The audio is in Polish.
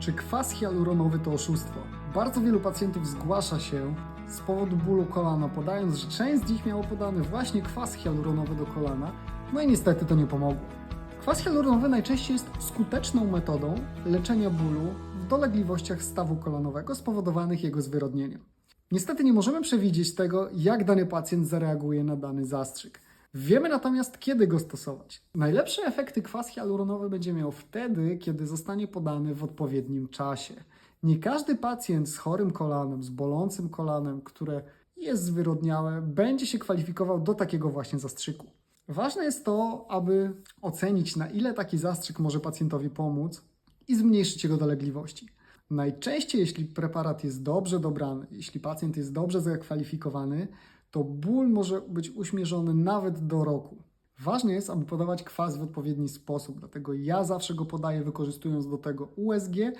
Czy kwas hialuronowy to oszustwo? Bardzo wielu pacjentów zgłasza się z powodu bólu kolana, podając, że część z nich miało podany właśnie kwas hialuronowy do kolana, no i niestety to nie pomogło. Kwas hialuronowy najczęściej jest skuteczną metodą leczenia bólu w dolegliwościach stawu kolanowego spowodowanych jego zwyrodnieniem. Niestety nie możemy przewidzieć tego, jak dany pacjent zareaguje na dany zastrzyk. Wiemy natomiast, kiedy go stosować. Najlepsze efekty kwas hialuronowy będzie miał wtedy, kiedy zostanie podany w odpowiednim czasie. Nie każdy pacjent z chorym kolanem, z bolącym kolanem, które jest zwyrodniałe, będzie się kwalifikował do takiego właśnie zastrzyku. Ważne jest to, aby ocenić, na ile taki zastrzyk może pacjentowi pomóc i zmniejszyć jego dolegliwości. Najczęściej, jeśli preparat jest dobrze dobrany, jeśli pacjent jest dobrze zakwalifikowany, to ból może być uśmierzony nawet do roku. Ważne jest, aby podawać kwas w odpowiedni sposób, dlatego ja zawsze go podaję wykorzystując do tego USG